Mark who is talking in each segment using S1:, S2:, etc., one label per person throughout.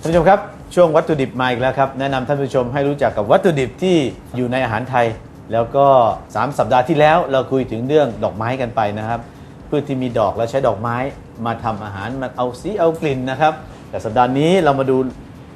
S1: ท่านผู้ชมครับ ช่วงวัตถุดิบมาอีกแล้วครับ แนะนำท่านผู้ชมให้รู้จักกับวัตถุดิบที่อยู่ในอาหารไทย แล้วก็ 3 สัปดาห์ที่แล้วเราคุยถึงเรื่องดอกไม้กันไปนะครับพืชที่มีดอกแล้วใช้ดอกไม้มาทำอาหารมาเอาสีเอากลิ่นนะครับ แต่สัปดาห์นี้เรามาดู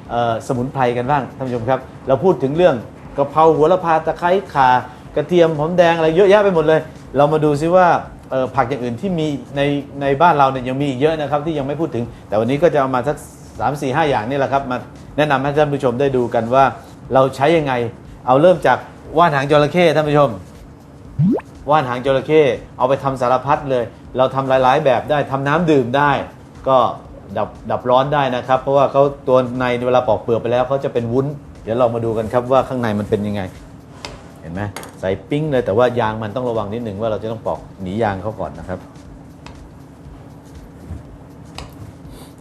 S1: เอ่อสมุนไพรกันบ้างท่านผู้ชมครับเราพูดถึงเรื่องกะเพราหัวละพาตะไคร้ข่ากระเทียมหอมแดงอะไรเยอะแยะไปหมดเลย เรามาดูซิว่าเอ่อผักอย่างอื่นที่มีในในบ้านเราเนี่ยยังมีอีกเยอะนะครับที่ยังไม่พูดถึง แต่วันนี้ก็จะเอามาสัก สามสี่ห้าอย่างนี่แหละครับมาแนะนำให้ท่านผู้ชมได้ดูกันว่าเราใช้ยังไง เอาเริ่มจากว่านหางจระเข้ท่านผู้ชม ว่านหางจระเข้เอาไปทำสารพัดเลย เราทำหลาย ๆ แบบได้ทำน้ำดื่มได้ ก็ดับดับร้อนได้นะครับ เพราะว่าเขาตัวในเวลาปอกเปลือกไปแล้วเขาจะเป็นวุ้น เดี๋ยวเรามาดูกันครับว่าข้างในมันเป็นยังไง เห็นไหมใส่ปิ้งเลยแต่ว่ายางมันต้องระวังนิดหนึ่งว่าเราจะต้องปอกหนียางเขาก่อนนะครับ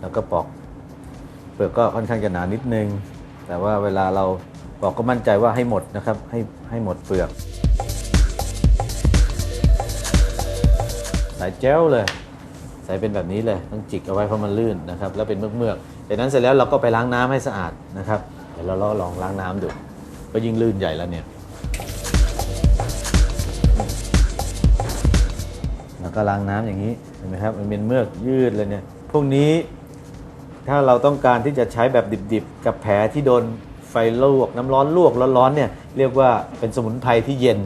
S1: แล้วก็ปอก เปลือกก็ค่อนข้างจะหนานิดนึง แต่ว่าเวลาเราปอกก็มั่นใจว่าให้หมดนะครับ ให้ให้หมดเปลือกใส่เจลเลย ใส่เป็นแบบนี้เลยต้องจิกเอาไว้เพราะมันลื่นนะครับ แล้วเป็นเมือกๆจากนั้นเสร็จแล้วเราก็ไปล้างน้ำให้สะอาดนะครับเดี๋ยวเราลองล้างน้ำดูก็ยิ่งลื่นใหญ่แล้วเนี่ยแล้วก็ล้างน้ำอย่างนี้เห็นไหมครับมันเป็นเมือกยืดเลยเนี่ยพวกนี้ ถ้าเราต้องการที่จะใช้แบบดิบๆ กับแผลที่โดนไฟลวกน้ำร้อนลวกร้อนๆเนี่ยเรียกว่าเป็นสมุนไพรที่เย็น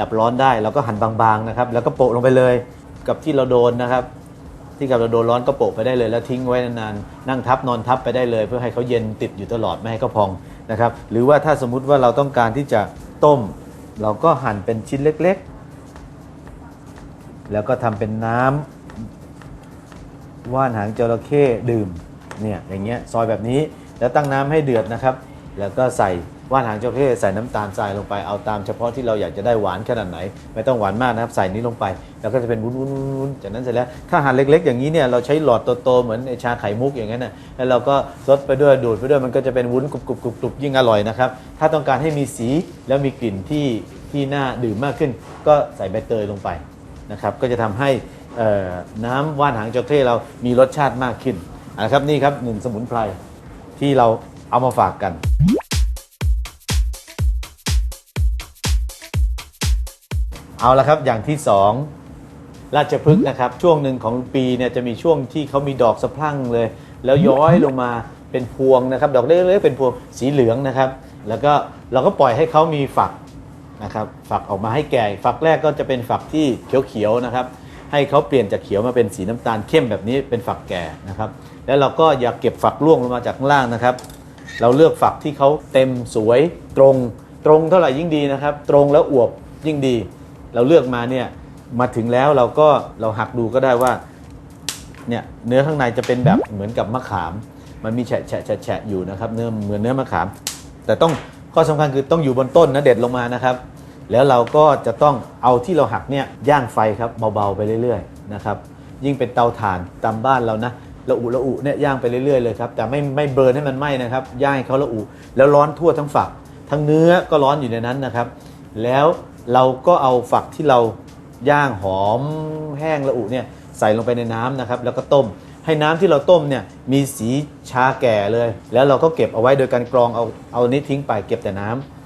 S1: ดับร้อนได้เราก็หั่นบางๆนะครับแล้วก็โปะลงไปเลยกับที่เราโดนนะครับ ที่กับเราโดนร้อนก็โปะไปได้เลย แล้วทิ้งไว้นานๆนั่งทับนอนทับไปได้เลย เพื่อให้เขาเย็นติดอยู่ตลอดไม่ให้เขาพองนะครับหรือว่าถ้าสมมุติว่าเราต้องการที่จะต้ม เราก็หั่นเป็นชิ้นเล็กๆ แล้วก็ทำเป็นน้ำว่านหางจระเข้ดื่ม เนี่ยอย่างเงี้ยซอยแบบนี้แล้วตั้งน้ำให้เดือดนะครับ แล้วก็ใส่ว่านหางจระเข้ใส่น้ำตาลทรายลงไปเอาตามเฉพาะที่เราอยากจะได้หวานขนาดไหน ไม่ต้องหวานมากนะครับใส่นี้ลงไป แล้วก็จะเป็นวุ้นๆจากนั้นเสร็จแล้วถ้าหั่นเล็ก ๆ อย่างนี้เนี่ยเราใช้หลอดโตๆเหมือนชาไข่มุกอย่างนั้นนะแล้วเราก็ซดไปด้วยดูดไปด้วยมันก็จะเป็นวุ้นกรุบๆๆยิ่งอร่อยนะครับถ้าต้องการให้มีสีแล้วมีกลิ่นที่ที่น่าดื่มมากขึ้น ก็ใส่ใบเตยลงไปนะครับก็จะทำให้น้ำว่านหางจระเข้เรามีรสชาติมากขึ้น อะครับนี่ครับหนึ่งสมุนไพรที่เราเอามาฝากกัน เอาละครับอย่างที่สองราชพฤกษ์นะครับ ช่วงหนึ่งของปีเนี่ยจะมีช่วงที่เขามีดอกสะพรั่งเลย แล้วย้อยลงมาเป็นพวงนะครับ ดอกเล็กๆเป็นพวงสีเหลืองนะครับ แล้วก็เราก็ปล่อยให้เขามีฝักนะครับฝักออกมาให้แก่ ฝักแรกก็จะเป็นฝักที่เขียวๆนะครับ ให้เขาเปลี่ยนจากเขียวมาเป็นสีน้ำตาลเข้มแบบนี้เป็นฝักแก่นะครับ แล้วเราก็อย่าเก็บฝักร่วงลงมาจากข้างล่างนะครับ เราเลือกฝักที่เขาเต็มสวยตรง ตรงเท่าไหร่ยิ่งดีนะครับ ตรงแล้วอวบยิ่งดี เราเลือกมาเนี่ยมาถึงแล้วเราก็เราหักดูก็ได้ว่าเนี่ยเนื้อข้างในจะเป็นแบบเหมือนกับมะขาม มันมีแฉะแฉะแฉะแฉะอยู่นะครับเนื้อเหมือนเนื้อมะขาม แต่ต้องข้อสำคัญคือต้องอยู่บนต้นนะเด็ดลงมานะครับ แล้วเราก็จะต้องเอาที่เราหักเนี่ยย่างไฟครับเบาๆไปเรื่อยๆนะครับยิ่งเป็นเตาถ่านตามบ้านเรานะระอุระอุเนี่ยย่างไปเรื่อยๆเลยครับแต่ไม่ไม่เบิร์นให้มันไหม้นะครับย่างให้เขาระอุแล้วร้อนทั่วทั้งฝัก ทั้งเนื้อก็ร้อนอยู่ในนั้นนะครับ แล้วเราก็เอาฝักที่เราย่างหอมแห้งระอุเนี่ยใส่ลงไปในน้ำนะครับแล้วก็ต้ม ให้น้ำที่เราต้มเนี่ยมีสีชาแก่เลย แล้วเราก็เก็บเอาไว้โดยการกรองเอาเอานี้ทิ้งไปเก็บแต่น้ำ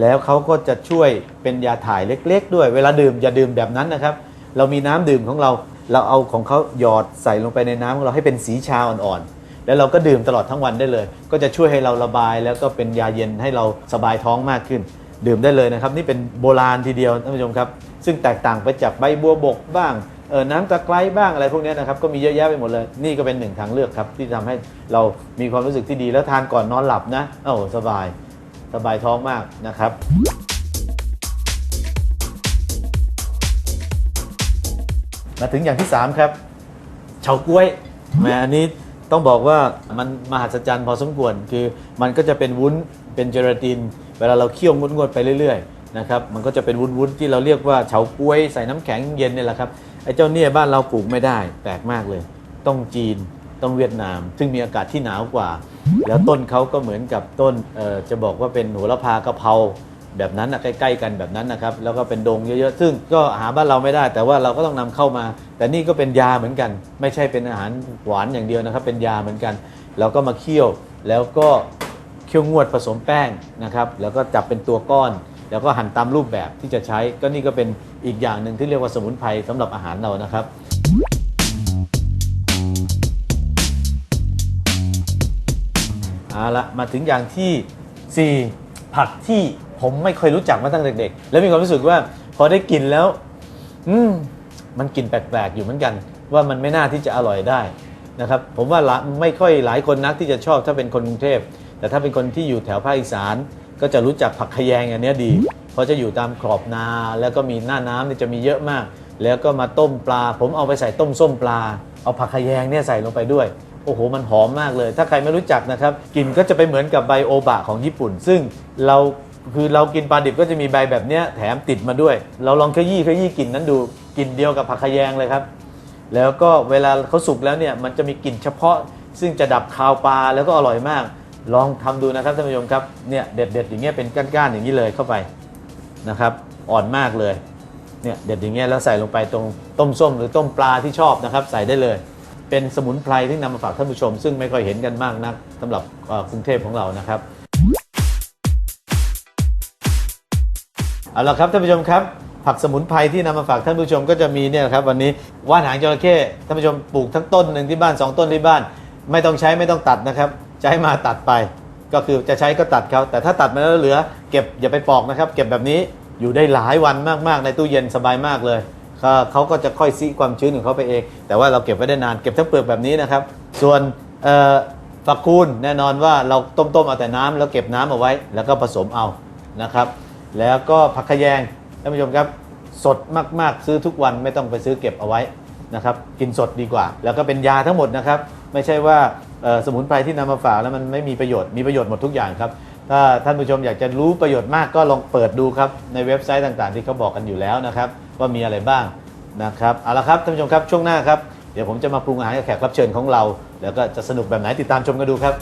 S1: แล้วเขาก็จะช่วยเป็นยาถ่ายเล็ก ๆ ด้วย เวลาดื่มอย่าดื่มแบบนั้นนะครับ เรามีน้ำดื่มของเรา เราเอาของเขาหยอดใส่ลงไปในน้ำของเราให้เป็นสีชาอ่อนๆ แล้วเราก็ดื่มตลอดทั้งวันได้เลย ก็จะช่วยให้เราระบาย แล้วก็เป็นยาเย็นให้เราสบายท้องมากขึ้น ดื่มได้เลยนะครับ นี่เป็นโบราณทีเดียวท่านผู้ชมครับ ซึ่งแตกต่างไปจากใบบัวบกบ้างเออน้ำตะไคร้บ้างอะไรพวกนี้นะครับก็มีเยอะแยะไปหมดเลย นี่ก็เป็นหนึ่งทางเลือกครับที่ทำให้เรามีความรู้สึกที่ดีแล้วทานก่อนนอนหลับนะโอ้สบาย สบายท้องมากนะครับมาถึงอย่างที่ 3 ครับเฉาก๊วยแหมอันนี้ต้องบอกว่ามันมหัศจรรย์พอสมควร คือมันก็จะเป็นวุ้นเป็นเจลาติน เวลาเราเคี่ยวงวดๆไปเรื่อยๆนะครับมันก็จะเป็นวุ้นๆที่เราเรียกว่าเฉาก๊วยใส่น้ำแข็งเย็นเนี่ยแหละครับไอ้เจ้าเนี่ยบ้านเราปลูกไม่ได้แปลกมากเลย ต้องจีน ต้องเวียดนาม ซึ่งมีอากาศที่หนาวกว่า แล้วต้นเขาก็เหมือนกับต้นจะบอกว่าเป็นโหระพากะเพราแบบนั้นนะใกล้ๆกันแบบนั้นนะครับ แล้วก็เป็นดงเยอะๆ ซึ่งก็หาบ้านเราไม่ได้ แต่ว่าเราก็ต้องนำเข้ามา แต่นี่ก็เป็นยาเหมือนกัน ไม่ใช่เป็นอาหารหวานอย่างเดียวนะครับ เป็นยาเหมือนกัน เราก็มาเคี่ยว แล้วก็เคี่ยวงวดผสมแป้งนะครับ แล้วก็จับเป็นตัวก้อน แล้วก็หั่นตามรูปแบบที่จะใช้ ก็นี่ก็เป็นอีกอย่างหนึ่งที่เรียกว่าสมุนไพรสำหรับอาหารเรานะครับ เอาละมาถึงอย่างที่ 4 ผักที่ผมไม่เคยรู้จักมาตั้งแต่เด็กๆ แล้วมีความรู้สึกว่าพอได้กินแล้ว อืมมันกลิ่นแปลกๆอยู่เหมือนกัน ว่ามันไม่น่าที่จะอร่อยได้นะครับผมว่าไม่ค่อยหลายคนนักที่จะชอบถ้าเป็นคนกรุงเทพ แต่ถ้าเป็นคนที่อยู่แถวภาคอีสาน ก็จะรู้จักผักขยงอันเนี้ยดี เพราะจะอยู่ตามขอบนาแล้วก็มีหน้าน้ำเนี่ยจะมีเยอะมาก แล้วก็มาต้มปลา ผมเอาไปใส่ต้มส้มปลา เอาผักขยงเนี่ยใส่ลงไปด้วย โอ้โห มันหอมมากเลย ถ้าใครไม่รู้จักนะครับกลิ่นก็จะไปเหมือนกับใบโอบะของญี่ปุ่น ซึ่งเราคือเรากินปลาดิบก็จะมีใบแบบเนี้ยแถมติดมาด้วย เราลองขยี้ขยี้กลิ่นนั้นดูกลิ่นเดียวกับผักขยงเลยครับ แล้วก็เวลาเขาสุกแล้วเนี่ยมันจะมีกลิ่นเฉพาะ ซึ่งจะดับคาวปลาแล้วก็อร่อยมาก ลองทำดูนะครับท่านผู้ชมครับเนี่ยเด็ดๆอย่างเงี้ยเป็นก้านๆอย่างนี้เลยเข้าไปนะครับ อ่อนมากเลยเนี่ยเด็ดอย่างเงี้ยแล้วใส่ลงไปตรงต้มส้มหรือต้มปลาที่ชอบนะครับ ใส่ได้เลย เป็นสมุนไพรที่นำมาฝากท่านผู้ชม ซึ่งไม่ค่อยเห็นกันมากนักสำหรับเอ่อกรุงเทพของเรานะครับเอาละครับท่านผู้ชมครับ ผักสมุนไพรที่นำมาฝากท่านผู้ชมก็จะมีเนี่ยครับวันนี้ว่านหางจระเข้ท่านผู้ชมปลูกทั้งต้นหนึ่งที่บ้าน2ต้นที่บ้าน ไม่ต้องใช้ไม่ต้องตัดนะครับใช้มาตัดไป ก็คือจะใช้ก็ตัดเขาแต่ถ้าตัดมาแล้วเหลือ เก็บอย่าไปปอกนะครับ เก็บแบบนี้อยู่ได้หลายวันมากๆในตู้เย็นสบายมากเลย เขาเขาก็จะค่อยซีความชื้นของเขาไปเอง แต่ว่าเราเก็บไว้ได้นานเก็บทั้งเปลือกแบบนี้นะครับ ส่วนฝักคูณแน่นอนว่าเราต้มๆเอาแต่น้ำแล้วเก็บน้ำเอาไว้ แล้วก็ผสมเอานะครับ แล้วก็ผักขยงท่านผู้ชมครับสดมากๆซื้อทุกวันไม่ต้องไปซื้อเก็บเอาไว้นะครับกินสดดีกว่า แล้วก็เป็นยาทั้งหมดนะครับ ไม่ใช่ว่าสมุนไพรที่นำมาฝากแล้วมันไม่มีประโยชน์มีประโยชน์หมดทุกอย่างครับ ถ้าท่านผู้ชมอยากจะรู้ประโยชน์มากก็ลองเปิดดูครับ ในเว็บไซต์ต่างๆ ที่เขาบอกกันอยู่แล้วนะครับ ว่ามีอะไรบ้างนะครับเอาละครับท่านผู้ชมครับช่วงหน้าครับ เดี๋ยวผมจะมาปรุงอาหารกับแขกรับเชิญของเรา แล้วก็จะสนุกแบบไหนติดตามชมกันดูครับ